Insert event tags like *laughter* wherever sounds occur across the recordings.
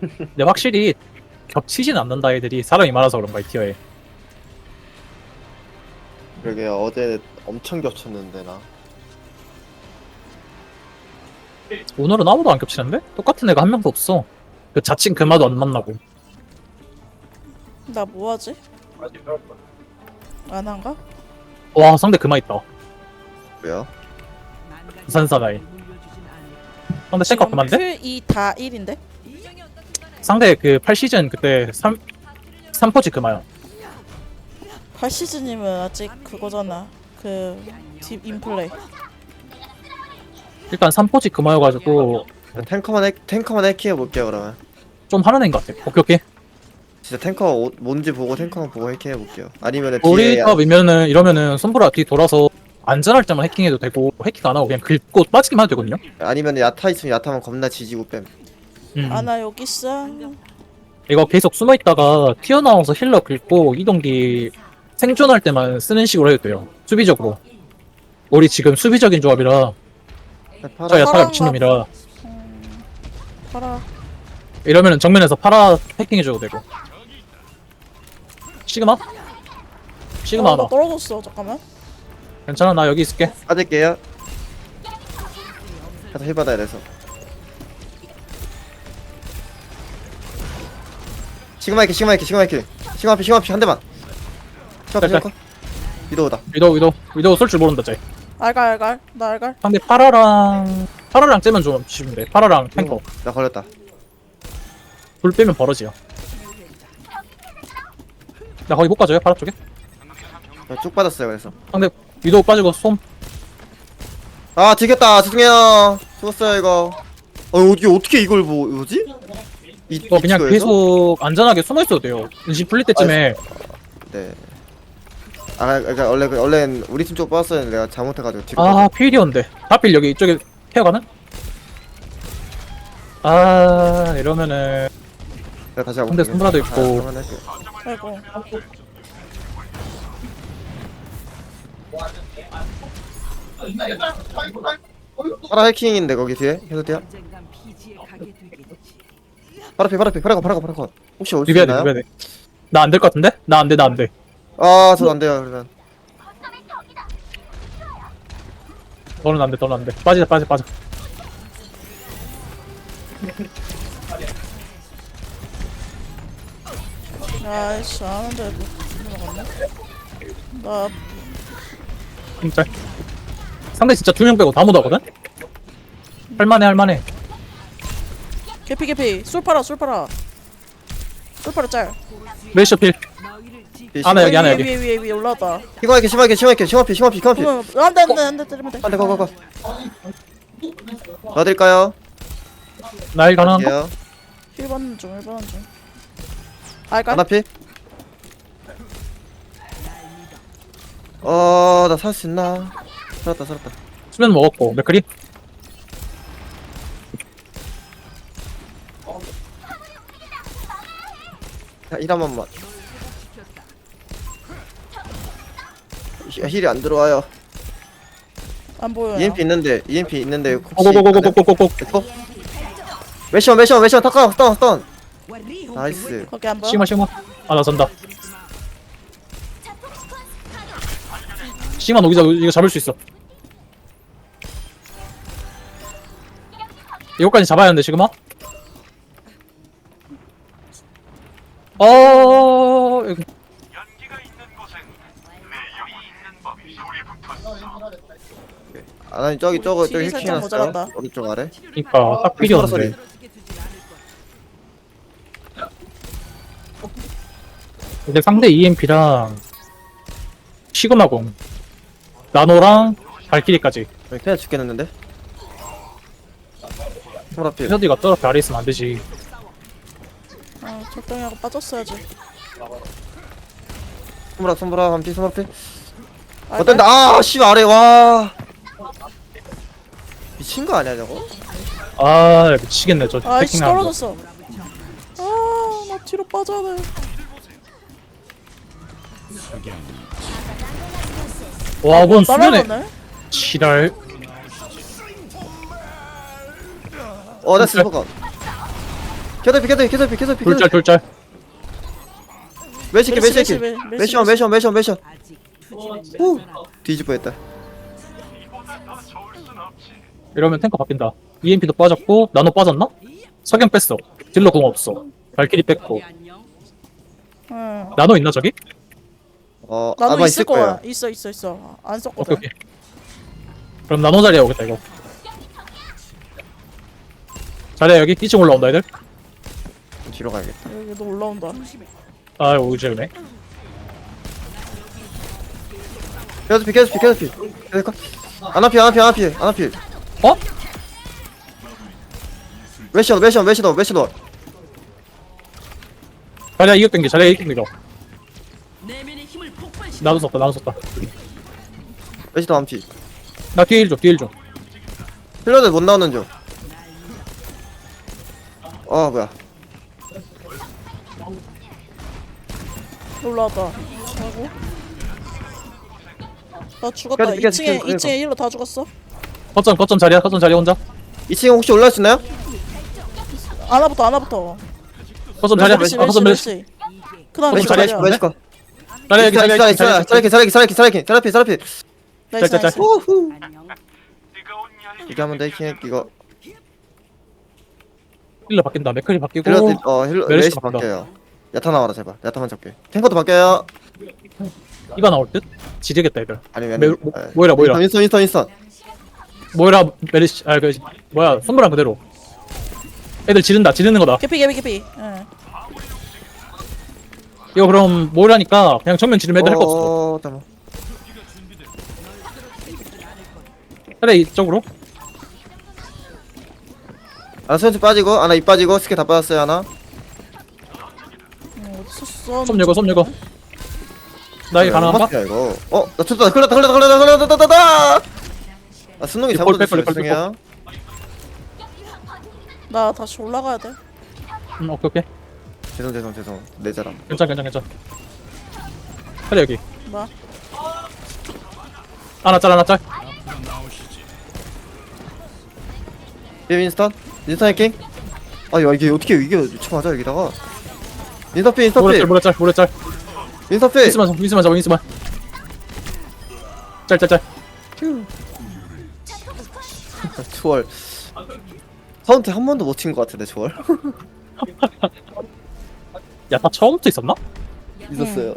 근데 확실히 겹치진 않는다 애들이 사람이 많아서 그런가 이 티어에 그러게 어제 엄청 겹쳤는데 나. 오늘은 아무도 안 겹치는데? 똑같은 애가 한 명도 없어 그 자칭 그마도 안 만나고 나 뭐하지? 안 한가? 와 상대 그마 있다 왜요? 부산 사나이 상대 탱커 그만데? Q이다 1인데? 상대 그 8시즌 그때 3 3포지 그마야 8시즌이면 아직 그거잖아 그 딥 인플레이 일단 3포지 그마여가지고 탱커만 해, 탱커만 해킹해 볼게요 그러면. 좀 하는 애인 것 같아 오케이 오케이 진짜 탱커 오- 뭔지 보고 탱커만 보고 해킹해 볼게요. 아니면은 우리 뒤에 탑이면은 이러면은 손보라 뒤 돌아서 안전할 때만 해킹해도 되고 해킹 안 하고 그냥 긁고 빠지기만 해도 되거든요 아니면 야타 있으면 야타만 겁나 지지고 뺨. 음. 아나 여기 있어 이거 계속 숨어 있다가 튀어나와서 힐러 긁고 이동기 생존할 때만 쓰는 식으로 해도 돼요. 수비적으로. 우리 지금 수비적인 조합이라 저 팔아. 야타가 파랑가- 미친놈이라 음, 봐라 이러면은 정면에서 파라 해킹해줘도 되고. 시그마? 시그마 어, 하나. 나 떨어졌어 잠깐만 괜찮아 나 여기 있을게. 빠질게요. 가서 힐 받아야 돼서. 시그마 이렇게 시그마 이렇게 시그마 이렇게 시그마 앞에 시그마 앞에 한 대만. 시그마 앞에 짤, 시그마 위도우다. 위도우 위도우 위도우 쏠 줄 모른다 쟤. 알갈 알갈 나 알갈 상대 파라랑 파라랑 째면 좀 돼. 파라랑 탱커. 나 걸렸다. 불 빼면 벌어지요. 나 거기 못 가져요 파라 쪽에? 나쭉 받았어요 그래서. 상대 위도우 빠지고 솜. 아 들켰다 죄송해요. 죽었어요 이거. 어 어떻게 어떻게 이걸 뭐 뭐지? 이, 이거 이 그냥 티어에서? 계속 안전하게 숨어 있어도 돼요. 은신 풀릴 때쯤에 네. 아 그러니까 원래 그 원래는 우리 팀쪽 빠졌었는데 내가 잘못해가지고 뒤로. 아 필이었는데 하필 여기 이쪽에 태어가는? 아 이러면은 내가 다시 하고. 근데 손브라도 있고. 아이고 파라 해킹인데 거기 뒤에 해도 피 파라 피 파라고 파라고 파라고. 혹시 올 수 비벼야 돼 있나요? 비벼야 돼나 안 될 것 같은데? 나 안 돼 나 안돼 아 저도 안 돼요 그러면. 너는 안돼 너는 안돼 빠지자 빠져 빠져 아이씨 아는데 뭐 넘어갔네 나 진짜 상대 진짜 두 명 빼고 다 못하거든? 할만해 할만해 개피 개피 술 팔아 술 팔아 술 팔아 짤 메이셔 필 하나 여기, 하나 위에 여기. 위에 위에 위에 올라왔다 심하게 심하게 심하게 심하게 심하게 심하게. 그러면 안돼 안돼 안돼 때리면 돼 안돼 고고고. 넣어드릴까요? 나일 가능한 거? 예요. 1번 중 1번 중 알갈 하나 피. 어나 살 수 있나? 살았다 살았다. 수면 먹었고 맥크리 자, 힐한 번만. 히- 힐이 안 들어와요. 안 보여요 EMP 있는데 EMP 있는데 고고고고고고고고 렛츠고. 매시원 매시원 매시원 탁가 스턴 스턴. 나이스. 거기 안 보여 시그마 시그마 아나 선다 시그마 녹이자 이거 잡을 수 있어 이거까지 잡아야 하는데 시그마? 어 여기 아니 저기 저거 저기 살짝 해킹해놨어요. 모자란다. 오른쪽 아래. 그니까 딱 필요한데 근데 상대 EMP랑 시그마공 나노랑 발키리까지 여기 그냥 죽겠는데. 소라필. 피서디가 저렇게 아래 있으면 안 되지 아 적당히 하고 빠졌어야지 손브라 손브라 한피 손브라필. 알갈? 어떤데? 아, 씨 아래 와. 미친 거 아니야 저거? 아 미치겠네 저 아 이씨 해킹하는 거 떨어졌어 아나 뒤로 빠져야 돼 와, 그건 수면에 지랄. 어, 나 슬퍼가. 캐더피 캐더피 캐더피 캐더피 둘짤 둘짤 매시키 매시키 매시원 매시원 매시원 매시원. 후! 뒤집어 했다. 이러면 탱커 바뀐다. EMP도 빠졌고 나노 빠졌나? 석영 뺐어. 딜러 공 없어. 발키리 뺐고. 응. 나노 있나 저기? 어 나도 아마 있을 거야. 있어 있어 있어. 안 오케이 썼거든. 오케이. 그럼 나노 자리에 오겠다 이거. 자리야 여기 2층 올라온다 애들 뒤로 가야겠다. 여기도 올라온다. 아 오지네. 캐더피 캐더피 캐더피. 캐더피 아나피 아나피 아나피 아나피 어? 매시원 매시원 매시원 매시원 자리야 이격 땡겨. 자리야 이격 땡겨. 나도 썼다 나도 썼다. 매시원 안피. 나 뒤에 1줘 뒤에 1줘. 힐러들 못 나오는 중. 아 뭐야? 올라왔다. 하고. 나 죽었다. 계속, 계속, 2층에 계속, 계속. 2층에 힐러 다 죽었어. 거점 거점 자리야 거점 자리 혼자 2층에 혹시 올라올 수 있나요? 아나부터 아나부터. 거점 자리야 거점 메르시. 그다음 메르시 자리야, 자리야. 매시 거. 자리야 여기 자리야 여기 자리야 사라키 사라키 사라키 사라키 사라키 사라피 나이스 짤, 짤, 나이스. 우후. 이게 돼 이킹 이거 힐러 바뀐다 맥클이 바뀌고 힐러 어 힐러 메시 바꾼다. 바뀌어요. 야타 나와라 제발 야타만 잡게. 탱커도 바뀌어요. 이가 나올 듯? 지르겠다 애들 아니면 메- 뭐- 모이라, 모이라. 인스턴 인스턴 인스턴. 모이라 메르시 아그 뭐야 손브랑 그대로 애들 지른다 지르는 거다 개피 개피 개피. 응. 이거 그럼 모이라니까 그냥 정면 지르면 애들 할 거 없어 어 잠깐. 그래 이쪽으로 아나 수연치 빠지고 아나 입 빠지고 스킬 다 빠졌어요 하나. 어, 써? 손 열고 손 열고 나 이거 가능한가? 야 이거. 어 나 쳤다 걸렸다 걸렸다 걸렸다 걸렸다 걸렸다. 아 뺄, 뺄, 뺄, 죄송해요. 나 다시 올라가야 돼. 응 오케이 오케이 죄송 죄송 죄송 내 자랑. 괜찮 괜찮 괜찮 그래 여기 나. 하나 짤 하나 짤예 윈스턴? 윈스턴 해킹? 아 야 이게 어떻게 이게 유충하자 여기다가 인서피 인서피. 모래 짤 모래 짤 모래 짤. 인서피. 윈스만 잡 윈스만 잡아 윈스만. 짤짤짤. 초월 *laughs* 사운드 한 번도 못 친 것 같은데 초월 야다 *laughs* 처음부터 있었나? 있었어요.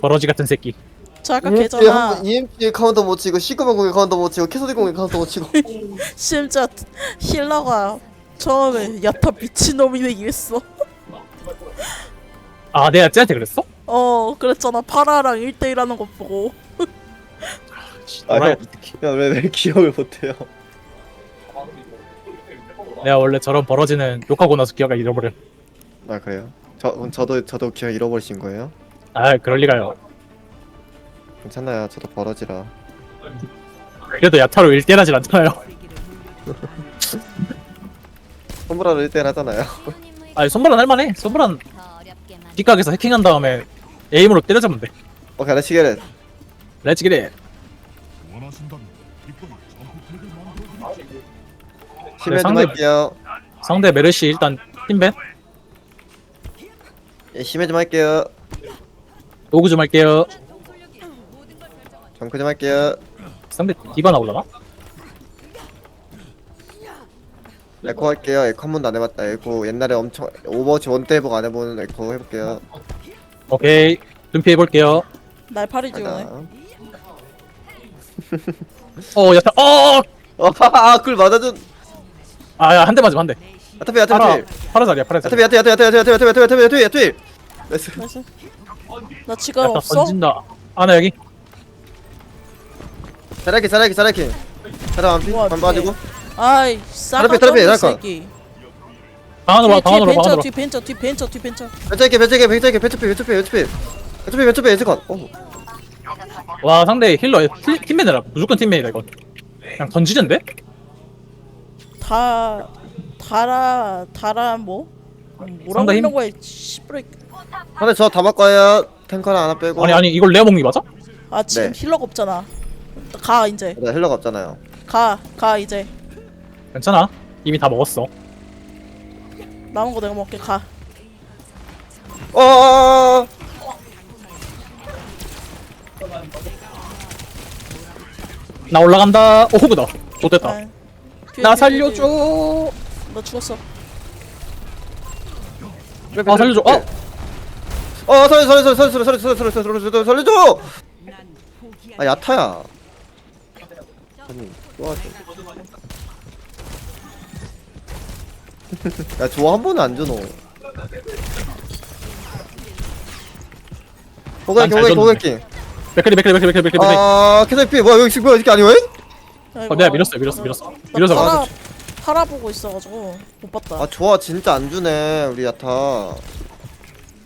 버러지 같은 새끼. 자 아까 EMP 걔잖아. 한 번- EMP 카운터 못 치고 시그마 공의 카운터 못 치고 캐서디 공의 카운터 못 치고. *laughs* 심지어 힐러가 처음에 야타 미친놈이네 이랬어. 아 내가 쟤한테 그랬어? 어 그랬잖아. 파라랑 1대1 하는 거 보고. 뭐라 아형왜왜 기억을 못해요? 내가 원래 저런 버러지는 욕하고 나서 기억을 잃어버려. 아 그래요? 저 그럼 저도 저도 기억 잃어버리신 거예요? 아 그럴 리가요. 괜찮아요. 저도 버러지라. 그래도 야타로 1대1 하진 않잖아요 *laughs* 선물하러 1대1 하잖아요. *laughs* 아니 손보란 할만해. 손보란 뒷각에서 해킹한 다음에 에임으로 때려잡으면 돼. 오케이 렛츠 겟 렛츠 기릿 원하신다면 기꺼이 점프팩을 만들어드리죠. 심해 좀 상대- 할게요. 상대 메르시 일단 팀벤 예, 심해 좀 할게요. 오구 좀 할게요. 정크 좀 할게요. 상대 디바 나올라나? 에코 할게요. 에코 한 번도 안 해봤다. 에코 옛날에 엄청 오버워치 원 때 해보고 안 해보는 에코 해볼게요. 오케이. 눈피 해볼게요. 날 팔이 지우네. 어 야타 어아한 아꿀 맞아준 대 맞으면 한대. 아타피 아타피 파라 자리야 파라 자리 아타피 아타피 아타피 아타피 아타피 아타피 아타피 아타피 나이스. 나이스. 나 지금 야타 없어? 던진다. 아나 여기. 사라키 사라키 사라 한피? 우와, 한 빠지고 아이 싸가 트래피, 트래피, 이 잠깐. 새끼. 방안으로 와 뒤에 방안으로 벤처 방안으로 뒤 벤처 뒤 벤처 뒤 벤처. 배짜게 배짜게 배짜게 배짜피 배짜피 배짜피 배짜피 배짜피 배짜건 어와 상대 힐러 팀- 팀맨이라. 무조건 팀맨이다 이건 그냥 던지는데? 다 달아 달아 뭐? 뭐라고 상당히 이런 거에 씨부레. 근데 저 다 바꿔요 탱커는 하나 빼고. 아니 아니 이걸 레어 먹는 게 맞아? 아 지금 네. 힐러가 없잖아. 가 이제. 나 힐러가 없잖아요. 가 가 이제 괜찮아. 이미 다 먹었어. 남은 거 내가 먹게 가. 어, 어, 어, 어. 나 올라간다. 오 호그다. 좋됐다. 네. 나 살려줘. 나 죽었어. 아 살려줘. 아 어 살려줘 살려줘 살려줘 살려 살려 살려 살려 아 야타야. 아니 도와줘. 야, 좋아 한 번은 안 주노. 난잘 줬는데. 호갈킹. 맥크리 맥크리 맥크리 맥크리 맥크리. 맥크리. 아, 캐서피, 뭐야, 여기 지금 뭐야, 이게 아니야, 왜? 아이고. 어 내가 밀었어 밀었어 밀었어. 나 밀어서 팔아, 맞아. 팔아보고 있어가지고 못 봤다. 아, 좋아, 진짜 안 주네, 우리 야타.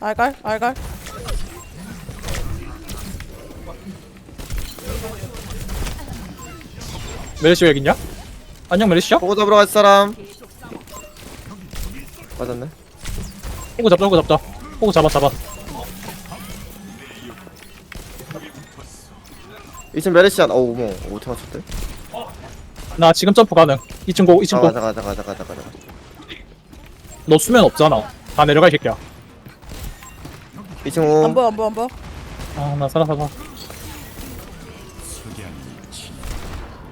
알갈? 알갈? 메르시 여기 있냐? 안녕 메르시야? 보고 잡으러 갈 사람. 맞았네. 호그 잡자 호그 잡자. 호그 잡아 잡아. 2층 메르시안, 어우, 뭐, 어떻게 맞췄대? 나 지금 점프 가능. 2층 고 2층 가가, 고. 가가, 가가, 가가, 가가. 너 수면 없잖아. 다 내려가 이 새끼야. 2층 안 오. 보여 안 보여 안 보여. 아 나 살아 살아.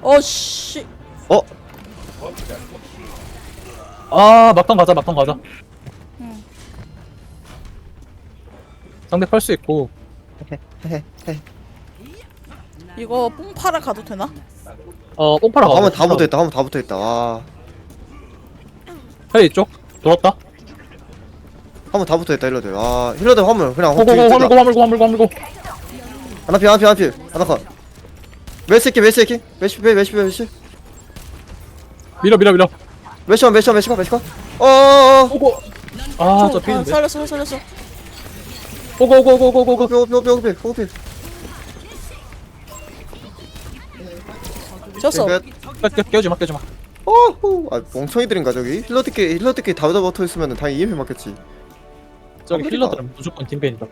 어씨. 어? 아 막던 가자 막던 가자. 응. 상대 팔 수 있고. 이거 뽕 팔아 가도 되나? 어 뽕파라 가. 화면 다 붙어있다, 화면 다 붙어있다, 와. 헤이 이쪽 돌았다. 화면 다 붙어있다, 힐러들. 아, 힐러들 화물, 그냥 호고 호. 화물고 화물고 화물고 화물고. 하나 피, 하나 피, 하나 피. 하나 컷. 메시 키, 메시 키. 메시 피, 메시 피, 메시. 밀어 밀어 밀어. 메시원, 메시원, 메시컷, 메시컷. 어어어. 아저 아, 피는데. 살렸어 살렸어. 호고 호고 호고 호고 호고. 호피, 호피, 호피, 호피, 호피. 졌어. 깨- 깨우지 마 깨우지 마. 어후. 아, 멍청이들인가, 저기? 힐러들끼리, 힐러들끼리 다 붙어 있으면 당연히 EMP 맞겠지. 저기 아, 힐러들은 무조건 팀벤이다.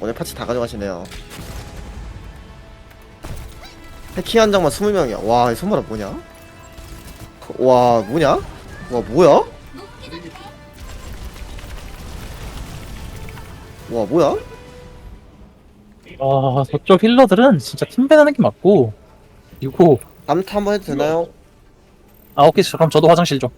오늘 파츠 다 가져가시네요. 해킹 한 장만 20명이야. 와, 이 선물은 뭐냐? 와, 뭐냐? 와, 뭐야? 와, 뭐야? 아 저쪽 힐러들은 진짜 팀벤하는 게 맞고. 이거 암타 한번 해도 되나요? 아 오케이 그럼 저도 화장실 좀.